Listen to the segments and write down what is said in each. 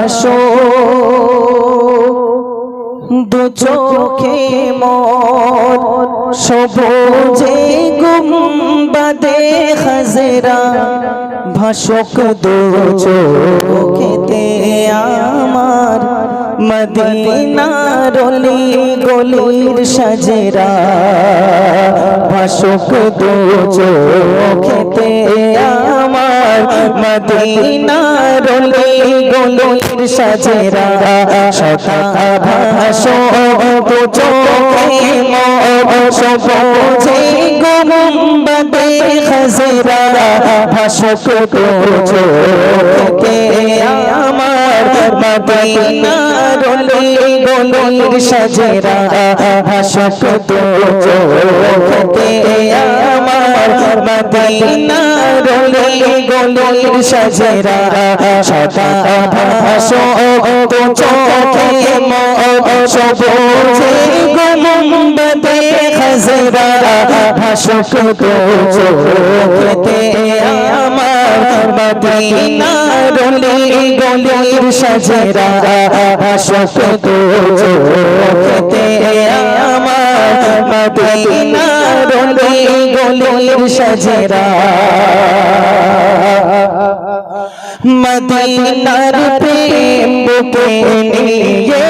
ভাসো দু চোখে মন, সবুজে গুম্বাদে হাজরা। ভাসক দু চোখেতে আমার মদিনার অলি গলির সাজেরা। ভাসক দু চোখেতে আমার মদিনার অলি গলির সাজেরা সখা ভাসো চোখে সবুজে গুম্বাদে হাজরা ভাসক দু চোখেতে আমার মদিনার গলির সাজেরা ভাসক দু চোখেতে আমার মদিনার গলির সাজেরা সদা ভাসো দু চোখে সবুজে গুম্বাদে হাজরা ভাসক দু চোখেতে আমার মদিনার গলির সাজেরা ভাসক দু চোখেতে আমার মদিনার অলি গলির সাজেরা। মদিনার প্রেম বুকে নিয়ে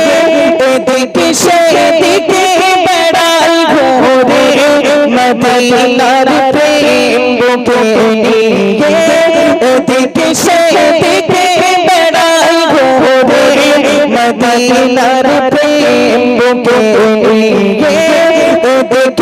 এদিকে সেদিকে বেড়াই ঘোরে। মদিনার প্রেম বুকে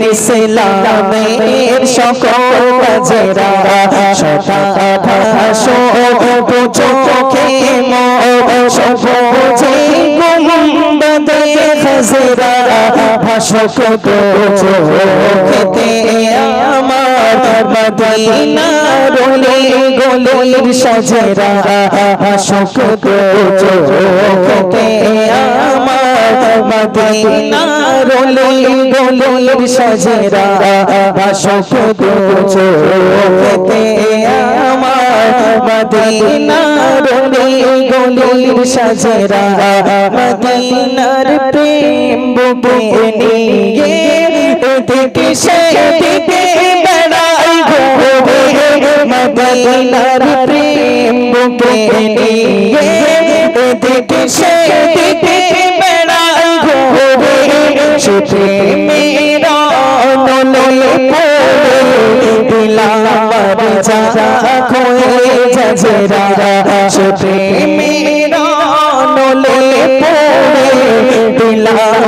দিন সেলামের সকল কাজেরা সদা ভাসো দু চোখে সবুজে গুম্বদে হাজরা ভাসক দু চোখেতে আমার মদিনার অলি গলির সাজেরা ভাসক দু চোখেতে আমার মদিনার অলি গলির সাজেরা ভাসক দু চোখেতে আমার মদিনার অলি গলির সাজেরা মদিনার প্রেম বুকে নিয়ে এদিকে সেদিকে বেড়াই ঘোরে মদিনার প্রেম বুকে নিয়ে জজরা সে প্রেমেরা নলল পড়ে দিলাম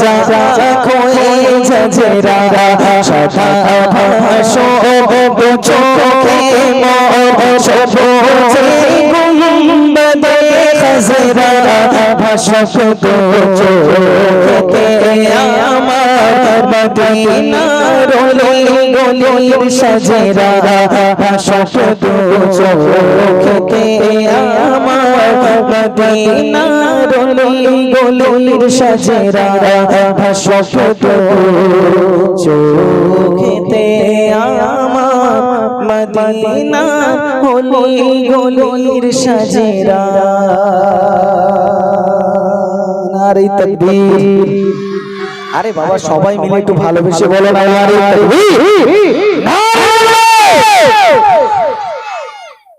যা খোয়ে জজরা সদা ভাসো চোখে সবুজে গুম্বদে হাজরা ভাসক দু চোখে আমার মদিনার অলি গলির সাজেরা দু চোখে আমার মদিনার অলি গলির সাজেরা দু চোখে মদিনা হলি গলির সাজেরা। নারে তকবীর। আরে বাবা সবাই মিলে একটু ভালোবেসে বলো না